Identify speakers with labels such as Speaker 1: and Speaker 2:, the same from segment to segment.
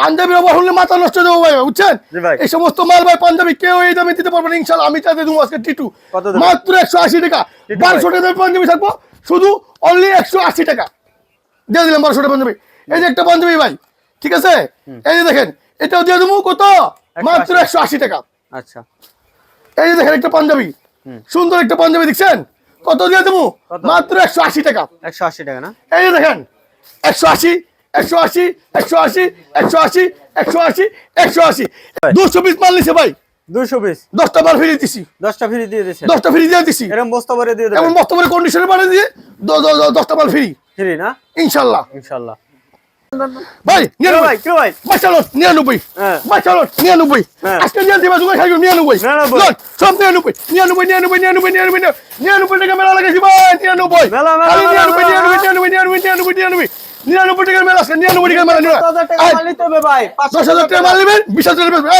Speaker 1: পাঞ্জাবির অভাব হলে মাথা নষ্ট যাব ভাই বুঝছেন? এই সমস্ত মাল ভাই পাঞ্জাবি কেউ এই দামে দিতে পারবে না ইনশাল্লাহ আমি চাইতে দেবো আজকে টিটু। মাত্র একশো আশি টাকা। বারোশো টাকা পাঞ্জাবি থাকব শুধু অনলি একশো আশি টাকা। দিয়ে দিলাম বারোশো টাকা পাঞ্জাবি। এই যে একটা পাঞ্জাবি ভাই ঠিক আছে? এই যে দেখেন এটাও দিয়ে দেবো কত? মাত্র একশো আশি টাকা।
Speaker 2: আচ্ছা।
Speaker 1: এই যে দেখেন একটা পাঞ্জাবি। সুন্দর একটা পাঞ্জাবি দেখছেন? কত দিয়ে দেবো? মাত্র একশো আশি টাকা।
Speaker 2: একশো আশি টাকা না?
Speaker 1: এই যে দেখেন একশো আশি একশো আশি একশো আশি একশো আশি একশো আশি একশো আশি। দুশো পিস মাল নিছে ভাই।
Speaker 2: দুশো পিস।
Speaker 1: দশটা মাল ফিরিয়ে দিছি।
Speaker 2: দশটা ফ্রি দিয়ে দিচ্ছেন
Speaker 1: দশটা ফ্রি দিয়ে দিছি।
Speaker 2: এরকম বস্তা ভরে দিয়ে
Speaker 1: এমন
Speaker 2: দেবেন
Speaker 1: মস্ত কন্ডিশনে বানিয়ে দিয়ে দ- দ- দ- দশটা মাল ফ্রি।
Speaker 2: ফ্রি না?
Speaker 1: ইনশাল্লাহ।
Speaker 2: ইনশাল্লাহ।
Speaker 1: ভাই নিরানব্বই
Speaker 2: ভাই কেউ
Speaker 1: নিরানব্বই। নিরানব্বই। আজকে নিয়ে দিবা তোমার খাইব নিরানব্বই।
Speaker 2: নিরানব্বই।
Speaker 1: সব নিরানব্বই। নিরানব্বই নিরানব্বই নিরানব্বই নিরানব্বই নিরানব্বই টাকা মেলা লাগাইছি ভাই নিরানব্বই। নিরানব্বই নিরানব্বই নিরানব্বই নিরানব্বই নিরানব্বই নিরানব্বই নিরানব্বই। টাকার মেলা আজকে
Speaker 2: দশ হাজার টাকা মাল
Speaker 1: নেবেন বিশ হাজার টাকা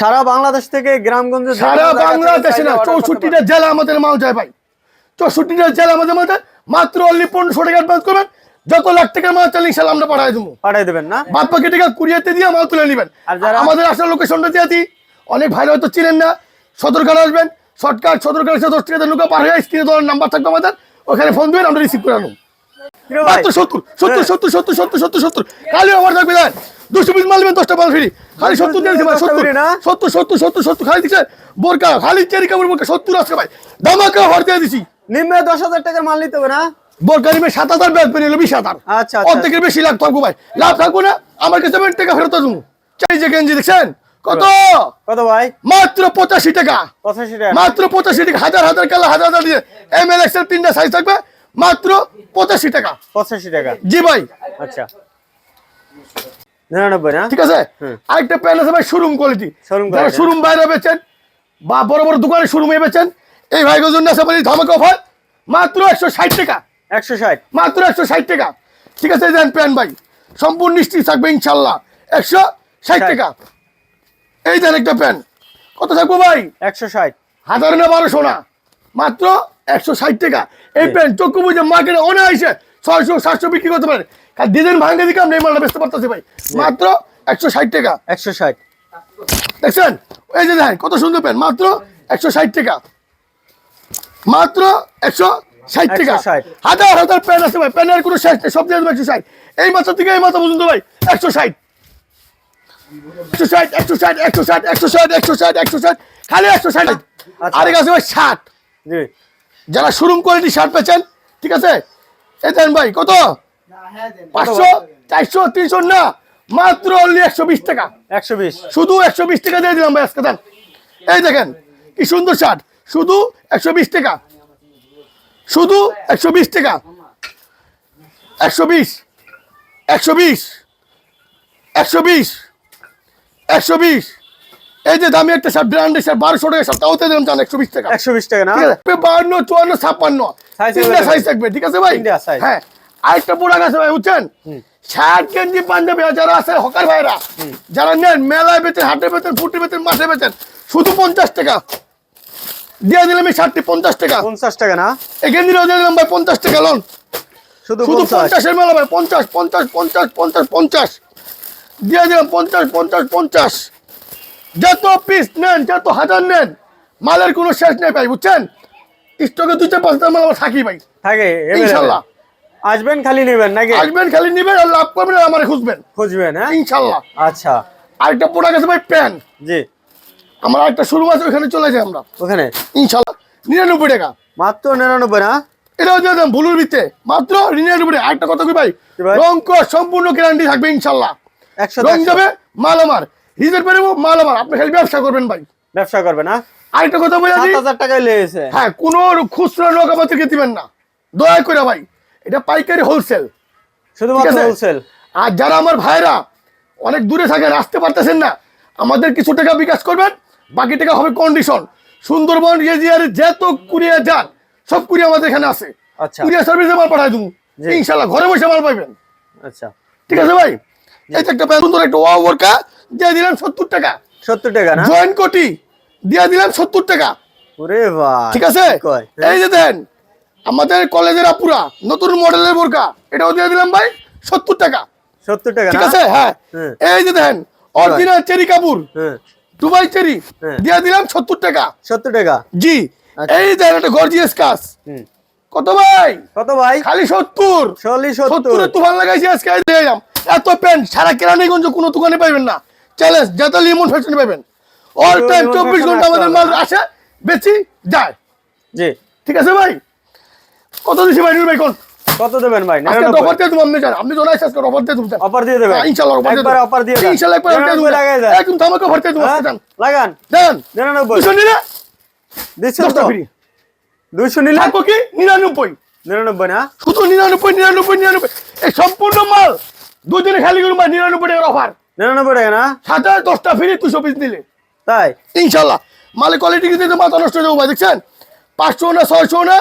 Speaker 2: সারা বাংলাদেশ থেকে গ্রামগঞ্জ
Speaker 1: সারা বাংলাদেশে না চৌষট্টিটা জেলা আমাদের মাল যায় ভাই। চৌষট্টিটা জেলা আমাদের মাল যায় মাত্র অনলি পনেরোশো টাকা অ্যাডভান্স করবেন। যত লাখ টাকার মাল চাইলে ইনশাল্লাহ আমরা পাঠাই দেবো।
Speaker 2: পাঠাই দেবেন না?
Speaker 1: বাদ বাকি টাকা কুরিয়াতে দিয়ে মাল তুলে নেবেন।
Speaker 2: আর
Speaker 1: আমাদের আসার লোকেশনটা দিয়ে দিই। অনেক ভাই হয়তো চিনেন না। সদরকার আসবেন। শর্টকাট এসে দশ টাকা নৌকা পার হয়ে স্ক্রিনে নাম্বার থাকবে আমাদের। ওখানে ফোন দেবেন আমরা রিসিভ করে
Speaker 2: ভাই
Speaker 1: মাত্র সত্তর সত্তর। সত্তর সত্তর সত্তর সত্তর সত্তর। খালি আমার থাকবে দেন দুশো পিস মাল নেবেন দশটা মাল ফ্রি। খালি সত্তর দিয়ে ভাই, সত্তর। সত্তর সত্তর সত্তর সত্তর খালি দিচ্ছে বোরকা খালি চেরি কাপড় বোরকা সত্তর আজকে ভাই। দামাকা ভর দিয়ে দিছি।
Speaker 2: নিম্নে দশ হাজার টাকার মাল নিতে হবে না?
Speaker 1: বোরকা নিবে সাত হাজার ব্যাগ পেয়ে বিশ হাজার।
Speaker 2: আচ্ছা, আচ্ছা।
Speaker 1: অর্ধেকের বেশি লাভ থাকব ভাই। লাভ থাকব না আমার কাছে টাকা ফেরত দেবো চাই যে গেঞ্জি দেখছেন? কত?
Speaker 2: কত ভাই?
Speaker 1: মাত্র পঁচাশি টাকা।
Speaker 2: পঁচাশি টাকা।
Speaker 1: মাত্র পঁচাশি টাকা। হাজার হাজার কালা হাজার হাজার দিয়ে এম এল এক্সেল তিনটা সাইজ থাকবে। মাত্র পঁচাশি টাকা।
Speaker 2: পঁচাশি টাকা।
Speaker 1: জি ভাই।
Speaker 2: আচ্ছা। নিরানব্বই না?
Speaker 1: ঠিক আছে? আরেকটা আছে ভাই শোরুম কোয়ালিটি যারা শোরুম বাইরে বেচেন বা বড় বড় দোকানে শোরুমে বেচেন এই ভাইগোর জন্য আছে বলি ধামাকা অফার মাত্র একশো ষাট টাকা।
Speaker 2: একশো ষাট।
Speaker 1: মাত্র একশো ষাট টাকা। ঠিক আছে দেন প্যান্ট ভাই। সম্পূর্ণ নিশ্চিত থাকবে ইনশাল্লাহ একশো ষাট টাকা। এই দেন একটা প্যান্ট কত থাকব ভাই?
Speaker 2: একশো ষাট।
Speaker 1: হাজার না বারোশো না। মাত্র একশো ষাট টাকা। এই প্যান্ট চক্ষু বুঝে মার্কেটে অনেক আইসে ছয়শো সাতশো বিক্রি করতে পারে। কারণ ডিজাইন ভাঙে দিকে আমরা এই মালটা বেচতে পারতেছি ভাই। মাত্র একশো ষাট টাকা।
Speaker 2: একশো ষাট।
Speaker 1: দেখছেন? এই যে দেখেন কত সুন্দর প্যান্ট। মাত্র একশো ষাট টাকা। মাত্র একশো ষাট টাকা।
Speaker 2: 160
Speaker 1: হাজার হাজার প্যান্ট আছে ভাই। প্যান্টের কোনো শেষ নেই সব দিয়ে একশো ষাট। এই মাথা থেকে এই মাথা পর্যন্ত ভাই একশো ষাট। একশো ষাট একশো ষাট একশো ষাট একশো ষাট একশো ষাট একশো ষাট। খালি একশো ষাট।
Speaker 2: আচ্ছা।
Speaker 1: আরেক আছে ভাই ষাট।
Speaker 2: জি।
Speaker 1: যারা শোরুম কোয়ালিটি শার্ট পেয়েছেন ঠিক আছে? এই দেন ভাই কত? পাঁচশো চারশো তিনশো না মাত্র অনলি একশো বিশ টাকা।
Speaker 2: একশো বিশ।
Speaker 1: শুধু একশো বিশ টাকা দিয়ে দিলাম ভাই আজকে দেন। এই দেখেন কি সুন্দর শার্ট। শুধু একশো বিশ টাকা। শুধু একশো বিশ টাকা। একশো বিশ। একশো বিশ। একশো বিশ। একশো বিশ। এই যে দামি একটা শার্ট ব্র্যান্ডের শার্ট বারোশো টাকা শার্ট তাও দিলাম জান একশো বিশ টাকা।
Speaker 2: একশো বিশ টাকা না?
Speaker 1: বাহান্ন চুয়ান্ন ছাপ্পান্ন। তিনটা সাইজ থাকবে ঠিক আছে ভাই? হ্যাঁ। আরেকটা প্রোডাক্ট আছে ভাই বুঝছেন? শার্ট গেঞ্জি পাঞ্জাবি যারা আছে হকার ভাইরা যারা নেন মেলায় বেতেন হাটে বেতেন ফুটে বেতেন মাঠে বেতেন শুধু পঞ্চাশ টাকা। দিয়ে দিলাম এই শার্টটি পঞ্চাশ টাকা।
Speaker 2: পঞ্চাশ টাকা না?
Speaker 1: এই গেঞ্জিটাও দিয়ে দিলাম ভাই পঞ্চাশ টাকা লোন।
Speaker 2: শুধু
Speaker 1: শুধু
Speaker 2: পঞ্চাশ।
Speaker 1: পঞ্চাশের মেলা ভাই পঞ্চাশ পঞ্চাশ পঞ্চাশ পঞ্চাশ পঞ্চাশ। দিয়ে দিলাম পঞ্চাশ পঞ্চাশ পঞ্চাশ। যত পিস নেন যত হাজার নেন মালের কোনো শেষ নেই ভাই বুঝছেন? স্টকে দুইটা পাঁচটা মাল আমার থাকি ভাই।
Speaker 2: থাকে
Speaker 1: ইনশাল্লাহ।
Speaker 2: আসবেন খালি নেবেন নাকি?
Speaker 1: আসবেন খালি নেবেন আর লাভ করবেন আর আমার খুঁজবেন।
Speaker 2: খুঁজবেন হ্যাঁ?
Speaker 1: ইনশাল্লাহ।
Speaker 2: আচ্ছা।
Speaker 1: আরেকটা প্রোডাক্ট আছে ভাই প্যান
Speaker 2: জি।
Speaker 1: আমার আরেকটা শুরু আছে ওখানে চলে যাই আমরা।
Speaker 2: ওখানে?
Speaker 1: ইনশাল্লাহ। নিরানব্বই টাকা।
Speaker 2: মাত্র নিরানব্বই না
Speaker 1: এটাও দিয়ে দেন ভুলুর ভিত্তে মাত্র নিরানব্বই টাকা। আরেকটা কথা কি ভাই? রং সম্পূর্ণ গ্যারান্টি থাকবে ইনশাল্লাহ।
Speaker 2: একশো
Speaker 1: রং। যাবে মাল আমার। রিজের পেরে মাল আমার। আপনি খালি ব্যবসা করবেন ভাই।
Speaker 2: ব্যবসা করবে না?
Speaker 1: আরেকটা কথা বলে
Speaker 2: সাত হাজার টাকায় লেগেছে
Speaker 1: হ্যাঁ কোন খুচরা দিবেন না। দয়া করে ভাই এটা পাইকারি হোলসেল
Speaker 2: শুধুমাত্র হোলসেল
Speaker 1: আর যারা আমার ভাইরা অনেক দূরে থাকেন আসতে পারতেছেন না আমাদের কিছু টাকা বিকাশ করবেন বাকি টাকা হবে কন্ডিশন সুন্দরবন এজিয়ার যত কুরিয়া যান সব কুরিয়া আমাদের এখানে আছে।
Speaker 2: আচ্ছা।
Speaker 1: কুরিয়া সার্ভিসে মাল পাঠাই দেবো। ইনশাল্লাহ ঘরে বসে মাল পাইবেন।
Speaker 2: আচ্ছা।
Speaker 1: ঠিক আছে ভাই? এই একটা সুন্দর একটা ওয়া ওয়ার্কা দিয়ে দিলাম সত্তর টাকা।
Speaker 2: সত্তর টাকা না?
Speaker 1: জয়েন্ট কোটি দিয়ে দিলাম সত্তর টাকা।
Speaker 2: ওরে ভাই
Speaker 1: ঠিক আছে? এই যে দেন আমাদের কলেজের আপুরা নতুন মডেলের বোরকা এটাও দিয়ে দিলাম ভাই সত্তর টাকা।
Speaker 2: সত্তর টাকা
Speaker 1: ঠিক আছে? হ্যাঁ।
Speaker 2: হ্যাঁ।
Speaker 1: এই যে দেখেন অরিজিনাল চেরি কাপুর
Speaker 2: হ্যাঁ।
Speaker 1: দুবাই চেরি
Speaker 2: হ্যাঁ।
Speaker 1: দিয়ে দিলাম সত্তর টাকা।
Speaker 2: সত্তর টাকা?
Speaker 1: জি।
Speaker 2: আচ্ছা।
Speaker 1: এই দেখেন একটা গর্জিয়াস কাজ। কত ভাই?
Speaker 2: কত ভাই?
Speaker 1: খালি সত্তর।
Speaker 2: সত্তর।
Speaker 1: তুফান লাগাইছি আজকে দিলাম এত প্যান্ট সারা কেরানীগঞ্জ কোনো দোকানে পাইবেন না। চ্যালেঞ্জ যাতে লিমন ফ্যাশনে পাবেন। অল টাইম চব্বিশ ঘণ্টা আমাদের মাল। আসে বেচি যায়।
Speaker 2: জি।
Speaker 1: ঠিক আছে ভাই? কত দিছি ভাই ভাই কোন?
Speaker 2: কত দেবেন ভাই?
Speaker 1: আজকে অফার দিয়ে দেবো আপনি জান আপনি জানাই আজকে অফার দিয়ে দেবো
Speaker 2: অফার দিয়ে দেবেন।
Speaker 1: হ্যাঁ, ইনশাআল্লাহ অফার দিয়ে
Speaker 2: একবার
Speaker 1: দেবো।
Speaker 2: অফার দিয়ে
Speaker 1: ইনশাআল্লাহ একবার অফার দিয়ে
Speaker 2: লাগাই দেন।
Speaker 1: একদম ধামাকা অফার দিয়ে দেবো
Speaker 2: হ্যাঁ?
Speaker 1: জান
Speaker 2: লাগান।
Speaker 1: দেন।
Speaker 2: নিরানব্বই।
Speaker 1: দুশো নিলে?
Speaker 2: দিচ্ছেন তো?
Speaker 1: ফ্রি।
Speaker 2: দুইশো নিলে?
Speaker 1: থাকব কি? নিরানব্বই।
Speaker 2: নিরানব্বই না?
Speaker 1: শুধু নিরানব্বই নিরানব্বই নিরানব্বই। এই সম্পূর্ণ মাল। দুদিনে খালি করুন ভাই নিরানব্বই টাকার অফার
Speaker 2: নিরানব্বই টাকা না?
Speaker 1: সাথে দশটা ফ্রি দুশো পিস দিলে।
Speaker 2: তাই?
Speaker 1: ইনশাল্লাহ। মালের কোয়ালিটি কিন্তু মাথা নষ্ট হয়ে যাব ভাই দেখছেন? পাঁচশো না ছয়শো না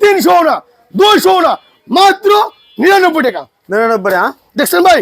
Speaker 1: তিনশো না দুইশো না মাত্র নিরানব্বই টাকা।
Speaker 2: নিরানব্বই টাকা
Speaker 1: দেখছেন ভাই?